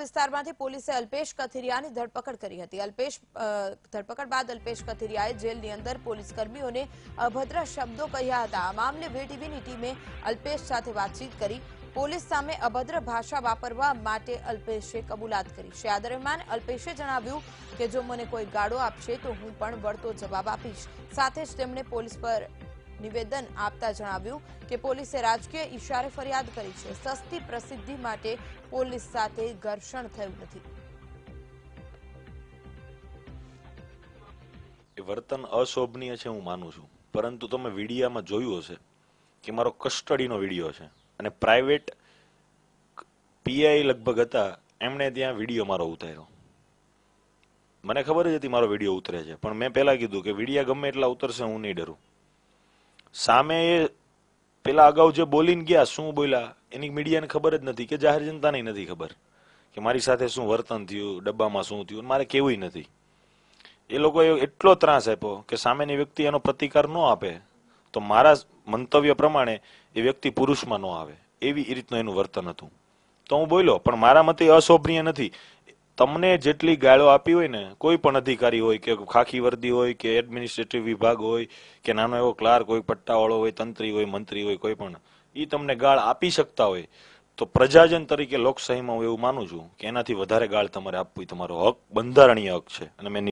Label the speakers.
Speaker 1: વિસ્તારમાંથી પોલીસે અલ્પેશ કથિરિયાની ધરપકડ કરી હતી. અલ્પેશ ધરપકડ બાદ અલ્પેશ કથિરિયાએ જેલની અંદર પોલીસ કર્મીઓને અભદ્ર શબ્દો કહ્યા હતા. આ મામલે વીટીવીની ટીમે અલ્પેશ સાથે વાતચીત કરી પોલીસ સામે અભદ્ર ભાષા વાપરવા માટે અલ્પેશે કબૂલાત કરી. છે દરમિયાન અલ્પેશે જણાવ્યું કે, જો મને કોઈ ગાળો આપશે તો હું પણ વળતો જવાબ આપીશ. સાથે જ તેમણે પોલીસ પર નિવેદન આપતા જણાવ્યું કે પોલીસે રાજકીય ઇશારે ફરિયાદ કરી છે. સસ્તી પ્રસિદ્ધિ માટે પોલીસ સાથે ઘર્ષણ થયું નથી.
Speaker 2: વર્તન અશોભનીય છે હું માનું છું. પરંતુ તમે વિડીયામાં જોયું હશે કે મારો કસ્ટડીનો વીડિયો છે અને પ્રાઇવેટ પીઆઈ લગભગ હતા, એમણે ત્યાં વીડિયો મારો ઉતાર્યો. મને ખબર જ હતી મારો વીડિયો ઉતરે છે, પણ મેં પહેલા કીધું કે વિડીયા ગમે એટલા ઉતરશે હું નહીં ડરું. સામે પેલા અગાઉ જે બોલીને ગયા, શું બોલ્યા, એની મીડિયાને ખબર જ નથી કે જાહેર જનતાને નથી ખબર કે મારી સાથે શું વર્તન થયું, ડબ્બામાં શું થયું મારે કેવું નથી. એ લોકોએ એટલો ત્રાસ આપ્યો કે સામેની વ્યક્તિ એનો પ્રતિકાર ન આપે. તો મારા મંતવ્ય પ્રમાણે એ વ્યક્તિ પુરુષમાં ન આવે. એવી રીતનું એનું વર્તન હતું. તો હું બોલ્યો, પણ મારા મતે અશોભનીય નથી. તમને જેટલી ગાળો આપી હોય ને, કોઈ પણ અધિકારી હોય કે ખાખી વર્દી હોય કે એડમિનિસ્ટ્રેટિવ વિભાગ હોય કે નાનો એવો ક્લાર્ક હોય, પટ્ટાવાળો હોય, તંત્રી હોય, મંત્રી હોય, કોઈ પણ એ તમને ગાળ આપી શકતા હોય. તો પ્રજાજન તરીકે લોકશાહીમાં હું એવું માનું છું કે એનાથી વધારે ગાળ તમારે આપવી તમારો હક, બંધારણીય હક છે. અને મેં